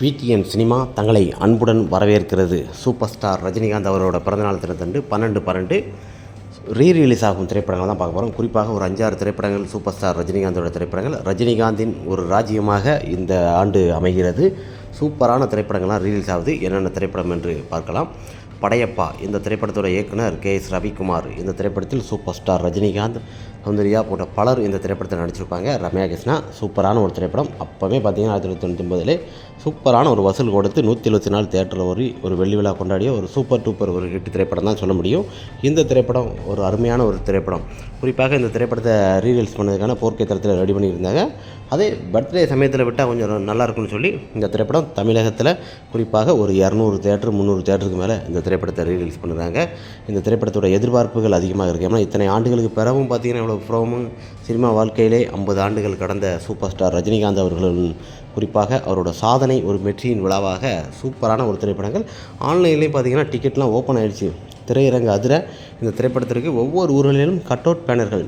PTN cinema தங்களை அன்புடன் வரவேற்கிறது. சூப்பர் ஸ்டார் ரஜினிகாந்த் அவரோட பிறந்தநாள் தினத்தன்று பன்னெண்டு பன்னெண்டு ரீ ரிலீஸ் ஆகும் திரைப்படங்கள் தான் பார்க்க போகிறோம் குறிப்பாக ஒரு அஞ்சாறு திரைப்படங்கள் சூப்பர் ஸ்டார் ரஜினிகாந்தோட திரைப்படங்கள் ரஜினிகாந்தின் ஒரு ராஜ்யமாக இந்த ஆண்டு அமைகிறது. சூப்பரான திரைப்படங்கள்லாம் ரீலீஸ் ஆகுது. என்னென்ன திரைப்படம் என்று பார்க்கலாம். படையப்பா இந்த திரைப்படத்தோட இயக்குனர் கே எஸ் ரவிக்குமார். இந்த திரைப்படத்தில் சூப்பர் ஸ்டார் ரஜினிகாந்த் சுந்தரியா போன்ற பலர் இந்த திரைப்படத்தில் நடிச்சிருப்பாங்க. ரம்யா கிருஷ்ணா சூப்பரான ஒரு திரைப்படம். அப்போவே பார்த்தீங்கன்னா ஆயிரத்தி தொள்ளாயிரத்தி தொண்ணூற்றி ஒன்பதுலே சூப்பரான ஒரு வசூல் கொடுத்து நூற்றி எழுபத்தி நாலு தேட்டரில் ஒரு ஒரு வெள்ளி விழா கொண்டாடிய ஒரு சூப்பர் டூப்பர் ஒரு ஹிட் திரைப்படம் தான் சொல்ல முடியும். இந்த திரைப்படம் ஒரு அருமையான ஒரு திரைப்படம். குறிப்பாக இந்த திரைப்படத்தை ரீரீல்ஸ் பண்ணதுக்கான போர்க்கை தரத்தில் ரெடி பண்ணியிருந்தாங்க. அதே பர்த்டே சமயத்தில் விட்டால் கொஞ்சம் நல்லா இருக்கும்னு சொல்லி இந்த திரைப்படம் தமிழகத்தில் குறிப்பாக ஒரு இரநூறு தேட்டர் முந்நூறு தேட்டருக்கு மேலே இந்த திரைப்படத்தை ரீரீல்ஸ் பண்ணுறாங்க. இந்த திரைப்படத்தோட எதிர்பார்ப்புகள் அதிகமாக இருக்குது ஏன்னா இத்தனை ஆண்டுகளுக்கு பிறகும் பார்த்தீங்கன்னா ஃப்ரோமு சினிமா வாழ்க்கையிலே ஐம்பது ஆண்டுகள் கடந்த சூப்பர் ஸ்டார் ரஜினிகாந்த் அவர்கள் குறிப்பாக அவரோட சாதனை ஒரு வெற்றியின் விழாவாக சூப்பரான ஒரு திரைப்படங்கள். ஆன்லைன்லேயும் பார்த்தீங்கன்னா டிக்கெட்லாம் ஓப்பன் ஆகிடுச்சு திரையரங்கு அதிர இந்த திரைப்படத்திற்கு ஒவ்வொரு ஊர்களிலும் கட் அவுட் பேனர்கள்.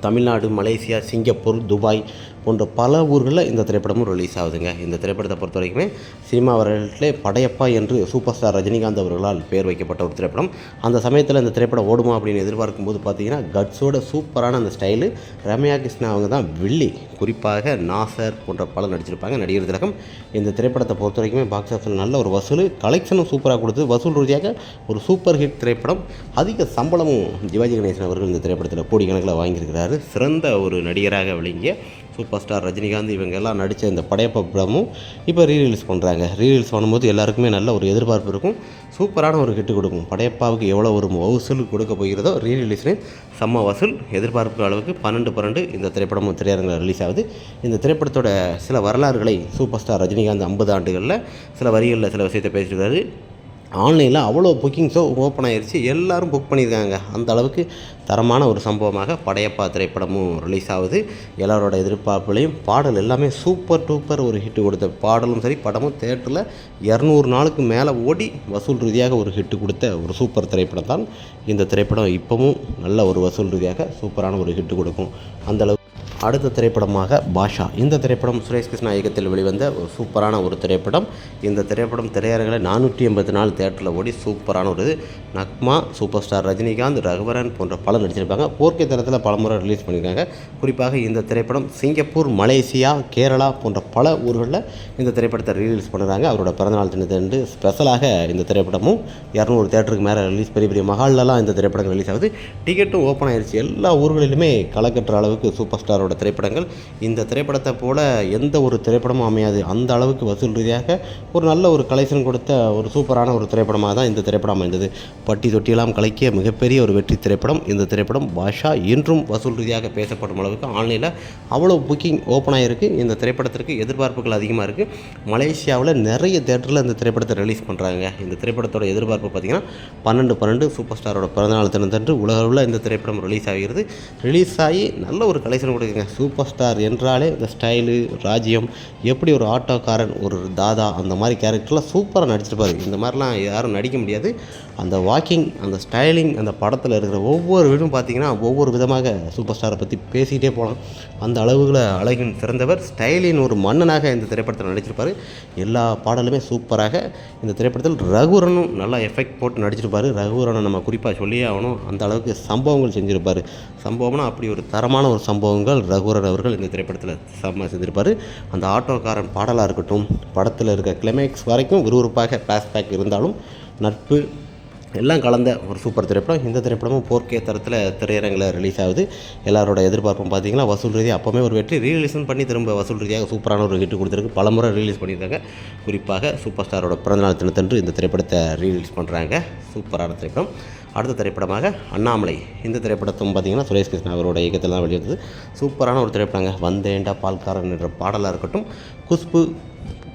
தமிழ்நாடு மலேசியா சிங்கப்பூர் துபாய் போன்ற பல ஊர்களில் இந்த திரைப்படமும் ரிலீஸ் ஆகுதுங்க. இந்த திரைப்படத்தை பொறுத்த வரைக்குமே சினிமா வரலாற்றிலே படையப்பா என்று சூப்பர் ஸ்டார் ரஜினிகாந்த் அவர்களால் பெயர் வைக்கப்பட்ட ஒரு திரைப்படம். அந்த சமயத்தில் இந்த திரைப்படம் ஓடுமா அப்படின்னு எதிர்பார்க்கும் போது பார்த்தீங்கன்னா கட்ஸோட சூப்பரான அந்த ஸ்டைலு ரம்யா கிருஷ்ணா அவங்க தான் வில்லி குறிப்பாக நாசர் போன்ற பலர் நடிச்சிருப்பாங்க நடிகர் திலகம். இந்த திரைப்படத்தை பொறுத்த வரைக்குமே பாக்ஸ் ஆஃபீஸில் நல்ல ஒரு வசூல் கலெக்ஷனும் சூப்பராக கொடுத்து வசூல் ரீதியாக ஒரு சூப்பர் ஹிட் திரைப்படம். அதிக சம்பளமும் சிவாஜி கணேசன் அவர்கள் இந்த திரைப்படத்தில் கோடி கணக்கில் வாங்கியிருக்கிறாரு. சிறந்த ஒரு நடிகராக விளங்கிய சூப்பர் ஸ்டார் ரஜினிகாந்த் இவங்க எல்லாம் நடித்த இந்த படையப்ப படமும் இப்போ ரீரிலீஸ் பண்ணுறாங்க. ரீரிலீஸ் பண்ணும்போது எல்லாருக்குமே நல்ல ஒரு எதிர்பார்ப்பு இருக்கும். சூப்பரான ஒரு ஹிட்டு கொடுக்கும். படையப்பாவுக்கு எவ்வளோ ஒரு வசூல் கொடுக்க போகிறதோ ரீரிலீஸ்லேயும் செம்ம வசூல். எதிர்பார்ப்பு அளவுக்கு பன்னெண்டு பன்னெண்டு இந்த திரைப்படமும் திரையரங்கில் ரிலீஸ் ஆகுது. இந்த திரைப்படத்தோட சில வரலாறுகளை சூப்பர் ஸ்டார் ரஜினிகாந்த் ஐம்பது ஆண்டுகளில் சில வரிகளில் சில விஷயத்தை பேசியிருக்காரு. ஆன்லைனில் அவ்வளோ புக்கிங்ஸோ ஓப்பன் ஆகிருச்சு எல்லோரும் புக் பண்ணியிருக்காங்க. அந்த அளவுக்கு தரமான ஒரு சம்பவமாக படையப்பா திரைப்படமும் ரிலீஸ் ஆகுது. எல்லாரோட எதிர்பார்ப்புலையும் பாடல் எல்லாமே சூப்பர் டூப்பர் ஒரு ஹிட்டு கொடுத்த பாடலும் சரி படமும் தேட்டரில் இரநூறு நாளுக்கு மேலே ஓடி வசூல் ரீதியாக ஒரு ஹிட்டு கொடுத்த ஒரு சூப்பர் திரைப்படம் தான் இந்த திரைப்படம் இப்போவும் நல்ல ஒரு வசூல் ரீதியாக சூப்பரான ஒரு ஹிட்டு கொடுக்கும். அந்தளவு அடுத்த திரைப்படமாக பாஷா. இந்த திரைப்படம் சுரேஷ் கிருஷ்ணா இயக்கத்தில் வெளிவந்த ஒரு சூப்பரான ஒரு திரைப்படம். இந்த திரைப்படம் திரையரங்கில் நானூற்றி எண்பத்தி நாலு தேட்டரில் ஓடி சூப்பரான ஒரு நக்மா சூப்பர் ஸ்டார் ரஜினிகாந்த் ரகுவரன் போன்ற பலர் நடிச்சிருப்பாங்க. போர்க்கை தரத்தில் பலமுறை ரிலீஸ் பண்ணியிருக்காங்க குறிப்பாக இந்த திரைப்படம் சிங்கப்பூர் மலேசியா கேரளா போன்ற பல ஊர்களில் இந்த திரைப்படத்தை ரிலீஸ் பண்ணுறாங்க அவரோட பிறந்தநாள் தினத்தன்று ஸ்பெஷலாக இந்த திரைப்படமும் இரநூறு தேட்டருக்கு மேலே ரிலீஸ் பெரிய பெரிய மகாலெலாம் இந்த திரைப்படம் ரிலீஸ் ஆகுது. டிக்கெட்டும் ஓப்பன் ஆயிடுச்சு எல்லா ஊர்களிலுமே களை கட்டுற அளவுக்கு சூப்பர் ஸ்டாரோட திரைப்படங்கள். இந்த திரைப்படத்தை போல எந்த ஒரு திரைப்படமும் அமையாது. அந்த அளவுக்கு வசூல் ரீதியாக ஒரு நல்ல ஒரு கலெக்ஷன் கொடுத்த ஒரு சூப்பரான ஒரு திரைப்படமாக தான் இந்த திரைப்படம் அமைந்தது. பட்டி தொட்டியெல்லாம் கலக்கிய மிகப்பெரிய ஒரு வெற்றி திரைப்படம். இந்த திரைப்படம் பாஷா இன்றும் வசூல் ரீதியாக பேசப்படும் அளவுக்கு ஆன்லைனில் அவ்வளோ புக்கிங் ஓப்பன் ஆகிருக்கு இந்த திரைப்படத்திற்கு எதிர்பார்ப்புகள் அதிகமாக இருக்குது மலேசியாவில் நிறைய தேட்டரில் இந்த திரைப்படத்தை ரிலீஸ் பண்ணுறாங்க இந்த திரைப்படத்தோட எதிர்பார்ப்பு பார்த்திங்கன்னா பன்னெண்டு பன்னெண்டு சூப்பர் ஸ்டாரோட பிறந்தநாள் தினத்தன்று உலக அளவில் இந்த திரைப்படம் ரிலீஸ் ஆகிறது. ரிலீஸ் ஆகி நல்ல ஒரு கலெக்ஷன் கொடுக்குங்க. சூப்பர் ஸ்டார் என்றாலே இந்த ஸ்டைலு ராஜ்யம் எப்படி ஒரு ஆட்டோக்காரன் ஒரு தாதா அந்த மாதிரி கேரக்டர்லாம் சூப்பராக நடிச்சிருப்பார். இந்த மாதிரிலாம் யாரும் நடிக்க முடியாது. அந்த வாக்கிங் அந்த ஸ்டைலிங் அந்த படத்தில் இருக்கிற ஒவ்வொரு வீடும் பார்த்தீங்கன்னா ஒவ்வொரு விதமாக சூப்பர் ஸ்டாரை பற்றி பேசிக்கிட்டே போகலாம் அந்த அளவுகளை அழகின் சிறந்தவர் ஸ்டைலின் ஒரு மன்னனாக இந்த திரைப்படத்தில் நடிச்சிருப்பார். எல்லா பாடலுமே சூப்பராக இந்த திரைப்படத்தில் ரகுரனும் நல்லா எஃபெக்ட் போட்டு நடிச்சிருப்பார். ரகுரனை நம்ம குறிப்பாக சொல்லியே ஆகணும். அந்த அளவுக்கு சம்பவங்கள் செஞ்சுருப்பார். சம்பவம்னா அப்படி ஒரு தரமான ஒரு சம்பவங்கள் ரகுவரன் அவர்கள் இந்த திரைப்படத்தில் செம்ம செஞ்சிருப்பார். அந்த ஆட்டோக்காரன் பாடலாக இருக்கட்டும் படத்தில் இருக்க கிளைமேக்ஸ் வரைக்கும் விறுவிறுப்பாக பேக் இருந்தாலும் நட்பு எல்லாம் கலந்த ஒரு சூப்பர் திரைப்படம். இந்த திரைப்படமும் போர்க்கே தரத்தில் திரையரங்கில் ரிலீஸ் ஆகுது. எல்லாரோட எதிர்பார்ப்பும் பார்த்தீங்கன்னா வசூல் ரீதியாக அப்போவே ஒரு வெற்றி. ரீரிலீஸும் பண்ணி திரும்ப வசூல் ரீதியாக சூப்பரான ஒரு ஹிட் கொடுத்துருக்கு. பல முறை ரிலீஸ் பண்ணியிருக்காங்க. குறிப்பாக சூப்பர் ஸ்டாரோட பிறந்தநாள் தினத்தன்று இந்த திரைப்படத்தை ரீரிலீஸ் பண்ணுறாங்க சூப்பரான திரைப்படம். அடுத்த திரைப்படமாக அண்ணாமலை. இந்த திரைப்படத்தும் பார்த்தீங்கன்னா சுரேஷ் கிருஷ்ணா அவரோட இயக்கத்தில் தான் வெளிவந்தது. சூப்பரான ஒரு திரைப்படங்க. வந்தேண்டா பால்காரன் என்ற பாடலாக இருக்கட்டும் குஷ்பு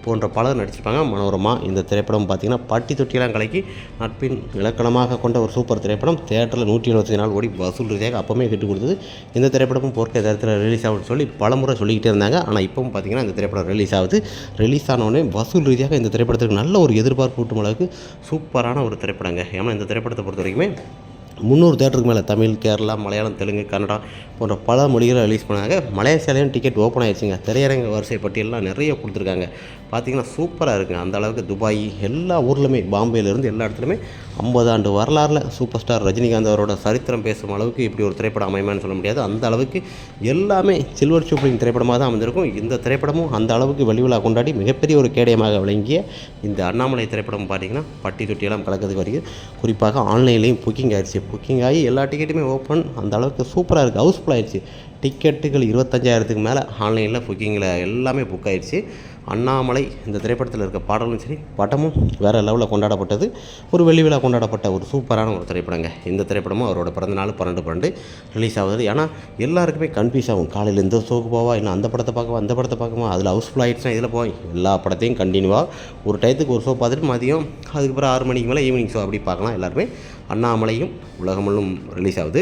போன்ற பலர் நடிச்சிருப்பாங்க. மனோரமா இந்த திரைப்படம் பார்த்திங்கன்னா பட்டி தொட்டியெல்லாம் கலக்கி நட்பின் இலக்கணமாக கொண்ட ஒரு சூப்பர் திரைப்படம். தேட்டரில் நூற்றி எழுபத்தி நாள் ஓடி வசூல் ரீதியாக அப்போமே ஹிட் கொடுத்தது. இந்த திரைப்படமும் போர்க்க தரத்தில் ரிலீஸ் ஆகும்னு சொல்லி பலமுறை சொல்லிக்கிட்டே இருந்தாங்க. ஆனால் இப்போவும் பார்த்திங்கன்னா இந்த திரைப்படம் ரிலீஸ் ஆகுது. ரிலீஸ் ஆனவுடனே வசூல் ரீதியாக இந்த திரைப்படத்துக்கு நல்ல ஒரு எதிர்பார்ப்பு ஊட்டும் அளவுக்கு சூப்பரான ஒரு திரைப்படங்க. ஏன்னா இந்த திரைப்படத்தை பொறுத்த வரைக்குமே முந்நூறு தேட்டருக்கு மேலே தமிழ் கேரளா மலையாளம் தெலுங்கு கன்னடா போன்ற பல மொழிகளை ரிலீஸ் பண்ணாங்க. மலேசியாலையும் டிக்கெட் ஓப்பன் ஆயிடுச்சுங்க திரையரங்க வரிசை பட்டியலாம் நிறைய கொடுத்துருக்காங்க. பார்த்திங்கன்னா சூப்பராக இருக்குங்க. அந்த அளவுக்கு துபாய் எல்லா ஊர்லையுமே பாம்பேலேருந்து எல்லா இடத்துலையுமே ஐம்பது ஆண்டு வரலாறில் சூப்பர் ஸ்டார் ரஜினிகாந்த் அவரோட சரித்திரம் பேசும் அளவுக்கு இப்படி ஒரு திரைப்படம் அமையுமான்னு சொல்ல முடியாது. அந்த அளவுக்கு எல்லாமே சில்வர் சூப்பரிங் திரைப்படமாக தான் அமைந்திருக்கும். இந்த திரைப்படமும் அந்த அளவுக்கு வெளிவிழா கொண்டாடி மிகப்பெரிய ஒரு கேடயமாக விளங்கிய இந்த அண்ணாமலை திரைப்படம் பார்த்தீங்கன்னா பட்டி தொட்டியெல்லாம் கலக்கிறதுக்கு வருகிறது. குறிப்பாக ஆன்லைன்லேயும் புக்கிங் ஆயிடுச்சு. புக்கிங் ஆகி எல்லா டிக்கெட்டுமே ஓப்பன் அந்த அளவுக்கு சூப்பராக இருக்குது ஹவுஸ்ஃபுல் ஆயிடுச்சு. டிக்கெட்டுகள் இருபத்தஞ்சாயிரத்துக்கு மேலே ஆன்லைனில் புக்கிங்கில் எல்லாமே புக் ஆயிடுச்சு. அண்ணாமலை இந்த திரைப்படத்தில் இருக்க பாடலும் சரி படமும் வேறு லெவலில் கொண்டாடப்பட்டது. ஒரு வெள்ளி விழா கொண்டாடப்பட்ட ஒரு சூப்பரான ஒரு திரைப்படங்க. இந்த திரைப்படமும் அவரோட பிறந்தநாள் பன்னெண்டு பன்னெண்டு ரிலீஸ் ஆகுது. ஏன்னா எல்லாருக்குமே கன்ஃபியூஸ் ஆகும். காலையில் இந்த ஷோக்கு போவா? இல்லை அந்த படத்தை பார்க்கவா? அந்த படத்தை பார்க்கவா? அதில் ஹவுஸ்ஃபுல் ஆகிடுச்சுன்னா இதில் போய் எல்லா படத்தையும் கண்டினியூவாக ஒரு டயத்துக்கு ஒரு ஷோ பார்த்துட்டு மதியம் அதுக்கப்புறம் ஆறு மணிக்கு மேலே ஈவினிங் ஷோ அப்படி பார்க்கலாம் எல்லாருமே. அண்ணாமலையும் உலகமலும் ரிலீஸ் ஆகுது.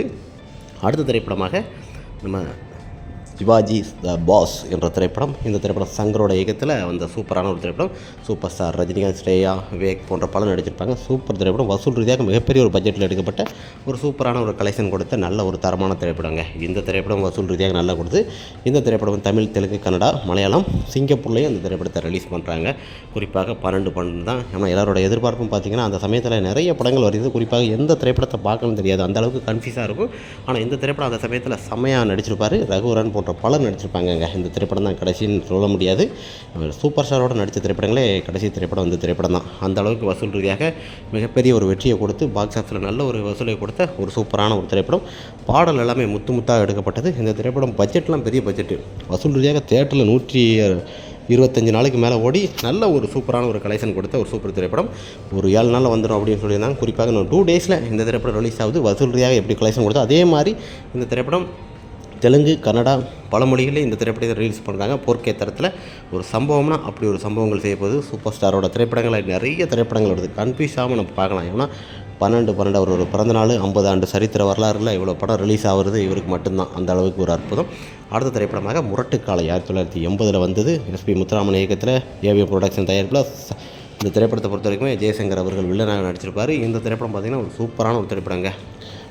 அடுத்த திரைப்படமாக நம்ம சிவாஜி த பாஸ் என்ற திரைப்படம். இந்த திரைப்படம் சங்கரோட இயக்கத்தில் வந்த சூப்பரான ஒரு திரைப்படம். சூப்பர் ஸ்டார் ரஜினிகாந்த் ஸ்ரேயா விவேக் போன்ற பலர் நடிச்சிருப்பாங்க. சூப்பர் திரைப்படம் வசூல் ரீதியாக மிகப்பெரிய ஒரு பட்ஜெட்டில் எடுக்கப்பட்ட ஒரு சூப்பரான ஒரு கலெக்ஷன் கொடுத்த நல்ல ஒரு தரமான திரைப்படங்க. இந்த திரைப்படம் வசூல் ரீதியாக நல்லா கொடுத்து இந்த திரைப்படம் தமிழ் தெலுங்கு கன்னடா மலையாளம் சிங்கப்பூர்லேயும் இந்த திரைப்படத்தை ரிலீஸ் பண்ணுறாங்க குறிப்பாக பன்னெண்டு பன்னெண்டு தான். ஏன்னா எல்லாரோட எதிர்பார்ப்பும் பார்த்தீங்கன்னா அந்த சமயத்தில் நிறைய படங்கள் வருது. குறிப்பாக எந்த திரைப்படத்தை பார்க்கணும்னு தெரியாது. அந்த அளவுக்கு கன்ஃபியூஸாக இருக்கும். ஆனால் இந்த திரைப்படம் அந்த சமயத்தில் செம்மையாக நடிச்சிருப்பார். ரகுவரன் போன்ற பலர் நடிச்சிருப்பாங்கங்க. இந்த திரைப்படம் தான் கடைசின்னு சொல்ல முடியாது. சூப்பர் ஸ்டாரோட நடித்த திரைப்படங்களே கடைசி திரைப்படம் இந்த திரைப்படம் தான். அந்த அளவுக்கு வசூல் ரீதியாக மிகப்பெரிய ஒரு வெற்றியை கொடுத்து பாக்ஸ் ஆஃபீஸில் நல்ல ஒரு வசூலை கொடுத்த ஒரு சூப்பரான ஒரு திரைப்படம். பாடல் எல்லாமே முத்து முத்தாக எடுக்கப்பட்டது. இந்த திரைப்படம் பட்ஜெட்லாம் பெரிய பட்ஜெட்டு வசூல் ரீதியாக தேட்டரில் நூற்றி இருபத்தஞ்சு நாளைக்கு மேலே ஓடி நல்ல ஒரு சூப்பரான ஒரு கலெக்ஷன் கொடுத்த ஒரு சூப்பர் திரைப்படம். ஒரு ஏழு நாளில் வந்துடும் அப்படின்னு சொல்லியிருந்தாங்க. குறிப்பாக இன்னும் டூ டேஸில் இந்த திரைப்படம் ரிலீஸ் ஆகுது. வசூல் ரீதியாக எப்படி கலெக்ஷன் கொடுத்தோ அதே மாதிரி இந்த திரைப்படம் தெலுங்கு கன்னடா பல மொழிகளில் இந்த திரைப்படத்தை ரிலீஸ் பண்ணுறாங்க போர்க்கே தரத்தில் ஒரு சம்பவம்னா அப்படி ஒரு சம்பவங்கள் செய்யப்போகுது சூப்பர் ஸ்டாரோட திரைப்படங்களை நிறைய திரைப்படங்கள் வருது. கன்ஃபியூஸ் ஆகாமல் நம்ம பார்க்கலாம். ஏன்னா பன்னெண்டு பன்னெண்டு அவர் ஒரு பிறந்தநாள் ஐம்பது ஆண்டு சரித்திர வரலாறுல இவ்வளோ படம் ரிலீஸ் ஆகிறது இவருக்கு மட்டும்தான். அந்த அளவுக்கு ஒரு அற்புதம். அடுத்த திரைப்படமாக முரட்டுக்காலை ஆயிரத்தி தொள்ளாயிரத்தி எண்பதில் வந்தது. எஸ்பி முத்துராமன் இயக்கத்தில் ஏவிஎம் ப்ரொடக்ஷன் தயாரிப்பில் இந்த திரைப்படத்தை பொறுத்த வரைக்கும் ஜெயசங்கர் அவர்கள் வில்லனாக நடிச்சிருப்பார். இந்த திரைப்படம் பார்த்திங்கன்னா ஒரு சூப்பரான ஒரு திரைப்படங்க.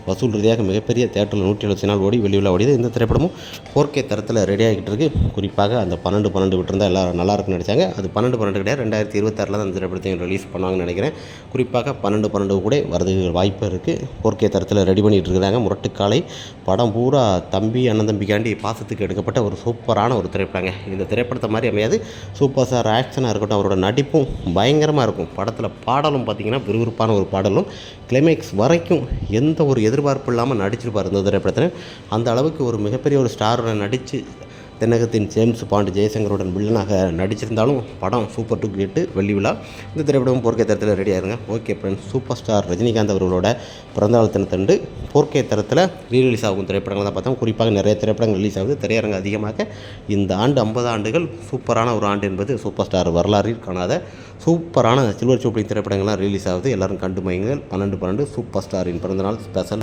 வசூல் ரீதியாக மிகப்பெரிய தேட்டரில் நூற்றி எழுபத்தி நாள் ஓடி வெளியில் ஓடியது. இந்த திரைப்படமும் ஃபோர் கே தரத்தில் ரெடி ஆகிட்டு குறிப்பாக அந்த பன்னெண்டு பன்னெண்டு விட்டுருந்தா எல்லாம் நல்லா இருக்குன்னு நடிச்சாங்க அது பன்னெண்டு பன்னெண்டு கிடையாது. ரெண்டாயிரத்தி இருபத்தாறில் தான் அந்த திரைப்படத்தையும் ரிலீஸ் பண்ணாங்கன்னு நினைக்கிறேன். குறிப்பாக பன்னெண்டு பன்னெண்டு கூட வரதுக்கு வாய்ப்பு இருக்குது ஃபோர் கே தரத்தில் ரெடி பண்ணிகிட்டு இருக்கிறாங்க. முரட்டுக்காலை படம் பூரா தம்பி அண்ணன் தம்பிக்காண்டி பாசத்துக்கு எடுக்கப்பட்ட ஒரு சூப்பரான ஒரு திரைப்படங்க. இந்த திரைப்படத்தை மாதிரி அமையாது. சூப்பர் ஸ்டார் ஆக்ஷனாக இருக்கட்டும் அவரோட நடிப்பும் பயங்கரமாக இருக்கும். படத்தில் பாடலும் பார்த்திங்கன்னா விறுவிறுப்பான ஒரு பாடலும் கிளைமேக்ஸ் வரைக்கும் எந்த ஒரு எதிர்பார்ப்பு இல்லாமல் நடிச்சிருப்பார் இந்த திரைப்படத்தில் அந்த அளவுக்கு ஒரு மிகப்பெரிய ஒரு ஸ்டாருடன் நடித்து தென்னகத்தின் ஜேம்ஸ் பாண்டு ஜெயசங்கருடன் வில்லனாக நடிச்சிருந்தாலும் படம் சூப்பர் டூ கிரேட்டு வெள்ளி விழா. இந்த திரைப்படம் போர்க்கே தரத்தில் ரெடி ஆயிருங்க okay friends super star Rajinikanth அவர்களோட பிறந்தநாள் தினத்தண்டு போர்க்கை தரத்தில் ரீரிலீஸ் ஆகும் திரைப்படங்கள் தான் பார்த்தோம். குறிப்பாக நிறைய திரைப்படங்கள் ரிலீஸ் ஆகுது. திரையரங்கு அதிகமாக இந்த ஆண்டு ஐம்பது ஆண்டுகள் சூப்பரான ஒரு ஆண்டு என்பது சூப்பர் ஸ்டார் வரலாறில் காணாத சூப்பரான சில்வர் சூப்ளிங் திரைப்படங்கள்லாம் ரிலீஸ் ஆகுது. எல்லாரும் கண்டு மையங்கள் பன்னெண்டு பன்னெண்டு சூப்பர் ஸ்டாரின் பிறந்தநாள் ஸ்பெஷல்